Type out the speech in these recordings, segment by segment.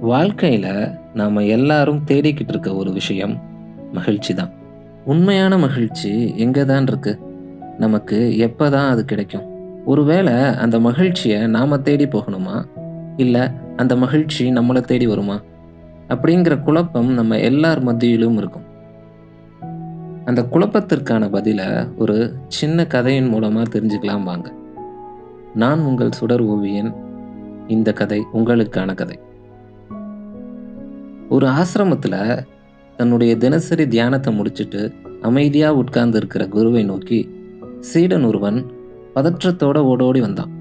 வாழ்க்கையில் நாம் எல்லாரும் தேடிக்கிட்டு இருக்க ஒரு விஷயம் மகிழ்ச்சி தான். உண்மையான மகிழ்ச்சி எங்கே தான் இருக்கு? நமக்கு எப்போ தான் அது கிடைக்கும்? ஒருவேளை அந்த மகிழ்ச்சியை நாம் தேடி போகணுமா? இல்லை அந்த மகிழ்ச்சி நம்மளை தேடி வருமா? அப்படிங்கிற குழப்பம் நம்ம எல்லார் மத்தியிலும் இருக்கும். அந்த குழப்பத்திற்கான பதிலை ஒரு சின்ன கதையின் மூலமாக தெரிஞ்சுக்கலாம் வாங்க. நான் உங்கள் சுடர் ஓவியன். இந்த கதை உங்களுக்கான கதை. ஒரு ஆசிரமத்தில் தன்னுடைய தினசரி தியானத்தை முடிச்சுட்டு அமைதியாக உட்கார்ந்து இருக்கிற குருவை நோக்கி சீடன் ஒருவன் பதற்றத்தோட ஓடோடி வந்தான்.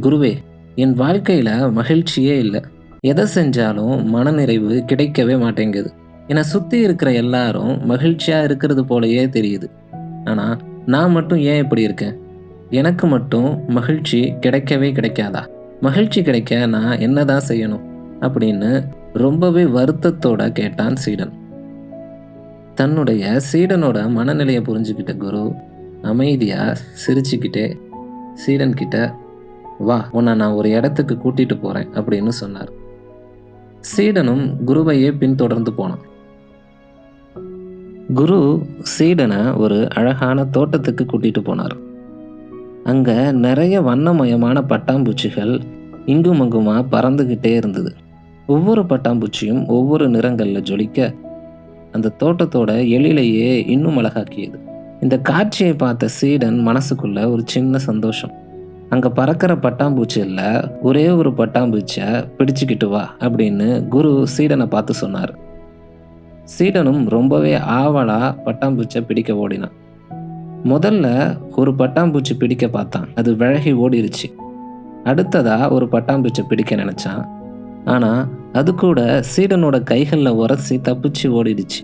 குருவே என் வாழ்க்கையில் மகிழ்ச்சியே இல்லை. எதை செஞ்சாலும் மனநிறைவு கிடைக்கவே மாட்டேங்குது. என்னை சுற்றி இருக்கிற எல்லாரும் மகிழ்ச்சியாக இருக்கிறது போலயே தெரியுது. ஆனால் நான் மட்டும் ஏன் இப்படி இருக்கேன்? எனக்கு மட்டும் மகிழ்ச்சி கிடைக்கவே கிடைக்காதா? மகிழ்ச்சி கிடைக்க நான் என்னதான் செய்யணும்? அப்படின்னு ரொம்பவே வருத்தத்தோட கேட்டான் சீடன். தன்னுடைய சீடனோட மனநிலையை புரிஞ்சுக்கிட்ட குரு அமைதியாக சிரிச்சுக்கிட்டே சீடன் கிட்ட வா உன்னை நான் ஒரு இடத்துக்கு கூட்டிட்டு போகிறேன் அப்படின்னு சொன்னார். சீடனும் குருவையே பின்தொடர்ந்து போனான். குரு சீடனை ஒரு அழகான தோட்டத்துக்கு கூட்டிட்டு போனார். அங்கே நிறைய வண்ணமயமான பட்டாம்பூச்சிகள் இங்கும் அங்குமா இருந்தது. ஒவ்வொரு பட்டாம்பூச்சியும் ஒவ்வொரு நிறங்களில் ஜொலிக்க அந்த தோட்டத்தோட எழிலையே இன்னும் அழகாக்கியது. இந்த காட்சியை பார்த்த சீடன் மனசுக்குள்ள ஒரு சின்ன சந்தோஷம். அங்கே பறக்கிற பட்டாம்பூச்சியில் ஒரே ஒரு பட்டாம்பூச்சியை பிடிச்சிக்கிட்டு வா அப்படின்னு குரு சீடனை பார்த்து சொன்னார். சீடனும் ரொம்பவே ஆவலாக பட்டாம்பூச்சியை பிடிக்க ஓடினான். முதல்ல ஒரு பட்டாம்பூச்சி பிடிக்க பார்த்தான். அது விலகி ஓடிருச்சு. அடுத்ததாக ஒரு பட்டாம்பூச்சி பிடிக்க நினச்சான். ஆனால் அது கூட சீடனோட கைகளில் உரசி தப்பிச்சு ஓடிடுச்சு.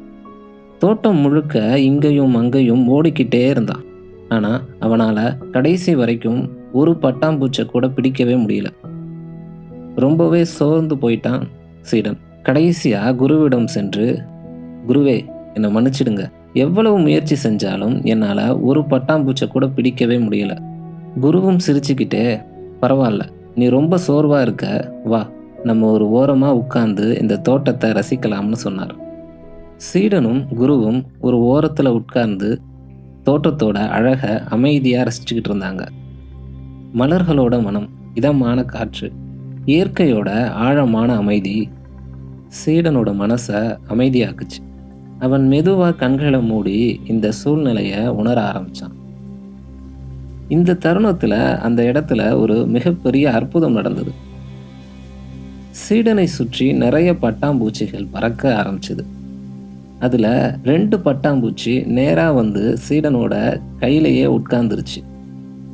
தோட்டம் முழுக்க இங்கேயும் அங்கேயும் ஓடிக்கிட்டே இருந்தான். ஆனால் அவனால் கடைசி வரைக்கும் ஒரு பட்டாம்பூச்சை கூட பிடிக்கவே முடியல. ரொம்பவே சோர்ந்து போயிட்டான் சீடன். கடைசியாக குருவிடம் சென்று குருவே என்னை மன்னிச்சிடுங்க. எவ்வளவு முயற்சி செஞ்சாலும் என்னால் ஒரு பட்டாம்பூச்சை கூட பிடிக்கவே முடியல. குருவும் சிரிச்சுக்கிட்டே பரவாயில்ல நீ ரொம்ப சோர்வாக இருக்க வா நம்ம ஒரு ஓரமாக உட்கார்ந்து இந்த தோட்டத்தை ரசிக்கலாம்னு சொன்னார். சீடனும் குருவும் ஒரு ஓரத்தில் உட்கார்ந்து தோட்டத்தோட அழகை அமைதியாக ரசிச்சுக்கிட்டு இருந்தாங்க. மலர்களோட மனம் இதமான காற்று இயற்கையோட ஆழமான அமைதி சீடனோட மனசை அமைதியாக்குச்சு. அவன் மெதுவாக கண்களை மூடி இந்த சூழ்நிலையை உணர ஆரம்பித்தான் இந்த தருணத்தில் அந்த இடத்துல ஒரு மிகப்பெரிய அற்புதம் நடந்தது. சீடனை சுற்றி நிறைய பட்டாம்பூச்சிகள் பறக்க ஆரம்பிச்சுது. அதில் ரெண்டு பட்டாம்பூச்சி நேராக வந்து சீடனோட கையிலேயே உட்கார்ந்துருச்சு.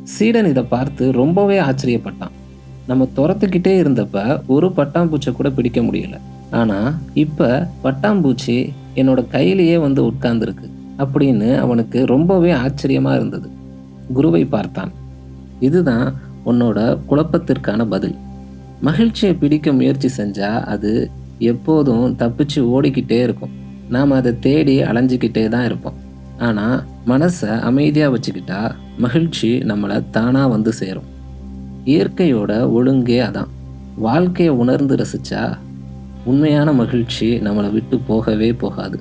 சீடன் இதை பார்த்து ரொம்பவே ஆச்சரியப்பட்டான். நம்ம துரத்துக்கிட்டே இருந்தப்ப ஒரு பட்டாம்பூச்சை கூட பிடிக்க முடியல. ஆனால் இப்போ பட்டாம்பூச்சி என்னோட கையிலேயே வந்து உட்கார்ந்துருக்கு அப்படின்னு அவனுக்கு ரொம்பவே ஆச்சரியமாக இருந்தது. குருவை பார்த்தான். இதுதான் உன்னோட குழப்பத்திற்கான பதில். மகிழ்ச்சியை பிடிக்க முயற்சி செஞ்சால் அது எப்போதும் தப்பிச்சு ஓடிக்கிட்டே இருக்கும். நாம் அதை தேடி அலைஞ்சிக்கிட்டே தான் இருப்போம். ஆனால் மனசை அமைதியாக வச்சுக்கிட்டா மகிழ்ச்சி நம்மளை தானாக வந்து சேரும். இயற்கையோட ஒழுங்கே அதான். வாழ்க்கையை உணர்ந்து ரசித்தா உண்மையான மகிழ்ச்சி நம்மளை விட்டு போகவே போகாது.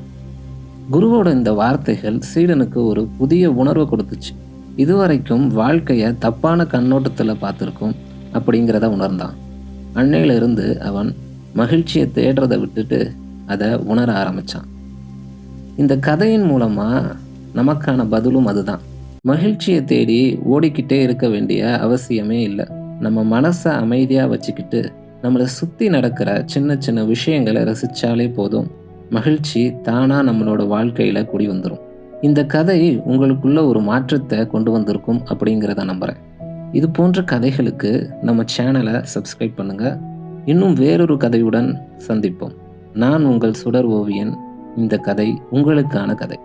குருவோட இந்த வார்த்தைகள் சீடனுக்கு ஒரு புதிய உணர்வை கொடுத்துச்சு. இதுவரைக்கும் வாழ்க்கையை தப்பான கண்ணோட்டத்தில் பார்த்துருக்கோம் அப்படிங்கிறத உணர்ந்தான். அன்னையிலிருந்து அவன் மகிழ்ச்சியை தேடுறதை விட்டுட்டு அதை உணர ஆரம்பித்தான் இந்த கதையின் மூலமாக நமக்கான பதிலும் அதுதான். மகிழ்ச்சியை தேடி ஓடிக்கிட்டே இருக்க வேண்டிய அவசியமே இல்லை. நம்ம மனசை அமைதியாக வச்சுக்கிட்டு நம்மளை சுற்றி நடக்கிற சின்ன சின்ன விஷயங்களை ரசித்தாலே போதும். மகிழ்ச்சி தானாக நம்மளோட வாழ்க்கையில் குடி வந்துடும் இந்த கதை உங்களுக்குள்ள ஒரு மாற்றத்தை கொண்டு வந்திருக்கும் அப்படிங்கிறத நம்புகிறேன் இது போன்ற கதைகளுக்கு நம்ம சேனலை சப்ஸ்கிரைப் பண்ணுங்கள் இன்னும் வேறொரு கதையுடன் சந்திப்போம். நான் உங்கள் சுடர் ஓவியன். இந்த கதை உங்களுக்கான கதை.